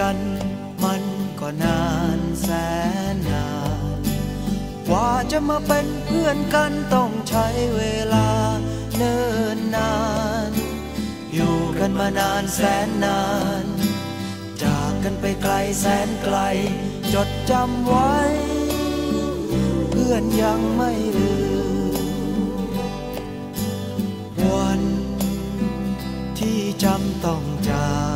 กันมันก็นานแสนนาน กว่าจะมาเป็นเพื่อนกันต้องใช้เวลาเนิ่นนาน อยู่กันมานานแสนนาน จากกันไปไกลแสนไกล จดจำไว้ เพื่อนยังไม่ลืม วันที่จำต้องจากต้อง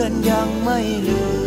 อนยังไม่ลืม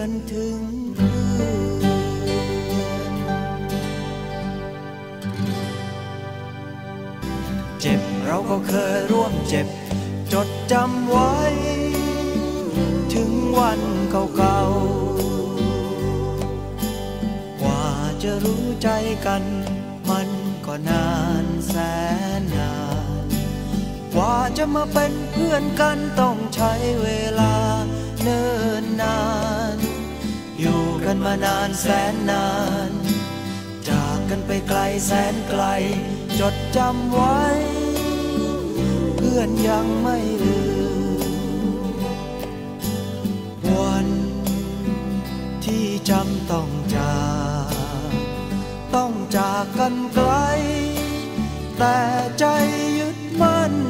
อนถึงเพื่อนเจ็บเราก็เคยร่วมเจ็บ จดจำไว้ ถึงวันเก่าๆ กว่าจะรู้ใจกัน มันก็นานแสนนาน กว่าจะมาเป็นเพื่อนกันต้องใช้เวลาเนิ่นนาน กันมานานแสนนาน จากกันไปไกลแสนไกล จดจำไว้ เพื่อนยังไม่ลืม วันที่จำต้องจากต้องจากกันไกล แต่ใจยึดมั่น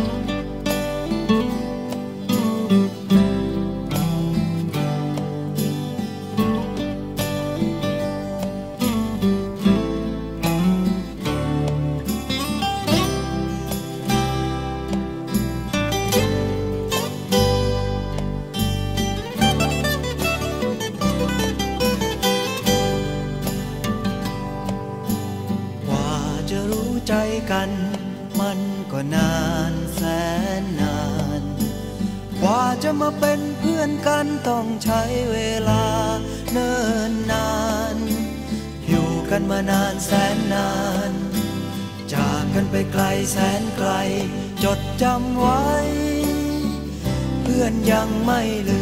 ว่าจะมาเป็นเพื่อนกันต้องใช้เวลาเนิ่นนาน อยู่กันมานานแสนนาน จากกันไปไกลแสนไกล จดจำไว้ เพื่อนยังไม่ลื